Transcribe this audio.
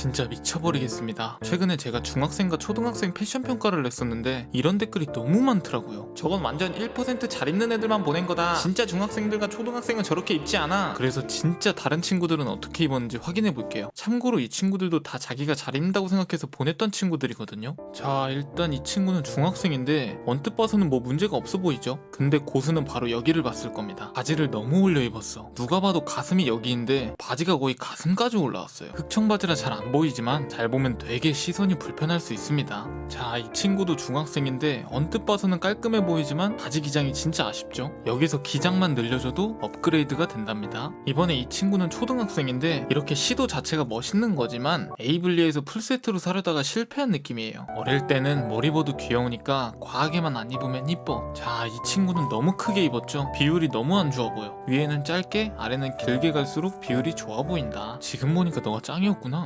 진짜 미쳐버리겠습니다. 최근에 제가 중학생과 초등학생 패션 평가를 냈었는데 이런 댓글이 너무 많더라고요. 저건 완전 1%잘 입는 애들만 보낸 거다. 진짜 중학생들과 초등학생은 저렇게 입지 않아. 그래서 진짜 다른 친구들은 어떻게 입었는지 확인해 볼게요. 참고로 이 친구들도 다 자기가 잘 입는다고 생각해서 보냈던 친구들이거든요. 자, 일단 이 친구는 중학생인데 언뜻 봐서는 뭐 문제가 없어 보이죠? 근데 고수는 바로 여기를 봤을 겁니다. 바지를 너무 올려 입었어. 누가 봐도 가슴이 여기인데 바지가 거의 가슴까지 올라왔어요. 흑청 바지라 잘 안 보이지만 잘 보면 되게 시선이 불편할 수 있습니다. 자, 이 친구도 중학생인데 언뜻 봐서는 깔끔해 보이지만 바지 기장이 진짜 아쉽죠? 여기서 기장만 늘려줘도 업그레이드가 된답니다. 이번에 이 친구는 초등학생인데 이렇게 시도 자체가 멋있는 거지만 에이블리에서 풀세트로 사려다가 실패한 느낌이에요. 어릴 때는 뭘 입어도 귀여우니까 과하게만 안 입으면 이뻐. 자, 이 친구는 너무 크게 입었죠? 비율이 너무 안 좋아 보여. 위에는 짧게, 아래는 길게 갈수록 비율이 좋아 보인다. 지금 보니까 너가 짱이었구나.